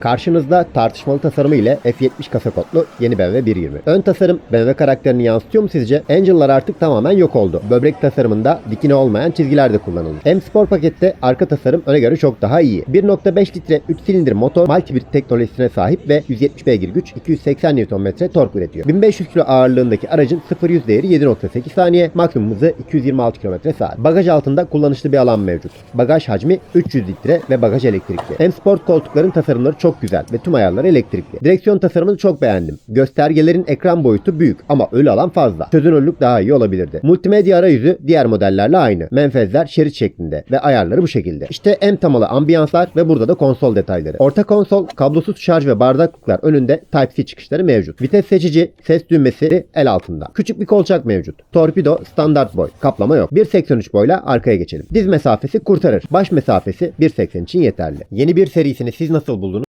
Karşınızda tartışmalı tasarımı ile F70 kasa kodlu yeni BMW 1.20. Ön tasarım BMW karakterini yansıtıyor mu sizce? Angel'lar artık tamamen yok oldu. Böbrek tasarımında dikine olmayan çizgiler de kullanıldı. M Sport pakette arka tasarım öne göre çok daha iyi. 1.5 litre 3 silindir motor multibit teknolojisine sahip ve 170 beygir güç 280 Nm tork üretiyor. 1500 kilo ağırlığındaki aracın 0-100 değeri 7.8 saniye, maksimum hızı 226 km saat. Bagaj altında kullanışlı bir alan mevcut. Bagaj hacmi 300 litre ve bagaj elektrikli. M Sport koltukların tasarımları çok güzel ve tüm ayarları elektrikli. Direksiyon tasarımını çok beğendim. Göstergelerin ekran boyutu büyük ama ölü alan fazla. Çözünürlük daha iyi olabilirdi. Multimedya arayüzü diğer modellerle aynı. Menfezler şerit şeklinde ve ayarları bu şekilde. İşte M temalı ambiyanslar ve burada da konsol detayları. Orta konsol, kablosuz şarj ve bardaklıklar önünde Type-C çıkışları mevcut. Vites seçici, ses düğmesi el altında. Küçük bir kolçak mevcut. Torpido standart boy. Kaplama yok. 1.83 boyla arkaya geçelim. Diz mesafesi kurtarır. Baş mesafesi 1.80 için yeterli. Yeni bir serisini siz nasıl buldunuz?